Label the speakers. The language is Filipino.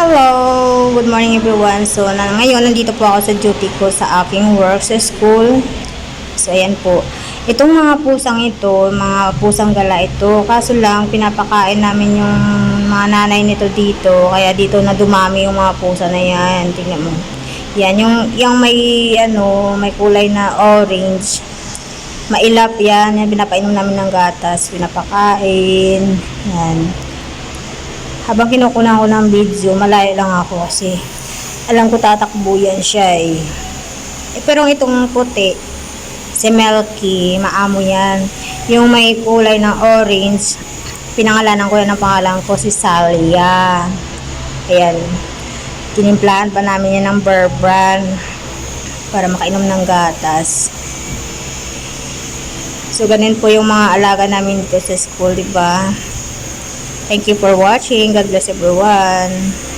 Speaker 1: Hello! Good morning everyone. So, na, ngayon, nandito po ako sa duty ko sa aking work sa school. So, ayan po. Itong mga pusang ito, mga pusang gala ito, kaso lang, pinapakain namin yung mga nanay nito dito. Kaya dito na dumami yung mga pusa na yan. Tingnan mo. Yan, yung, yung may, ano, may kulay na orange. Mailap yan. Yan, pinapainom namin ng gatas. Pinapakain. Yan habang kinukunan ko ng video, malayo lang ako kasi alam ko tatakbo yan siya eh. eh pero itong puti, si Melky, maamo yan. Yung may kulay ng orange, pinangalanan ko yan ng pangalan ko, si Salia. Ayan. Tinimplahan pa namin yan ng Burbrand para makainom ng gatas. So, ganun po yung mga alaga namin dito sa school, di ba? Thank you for watching. God bless everyone.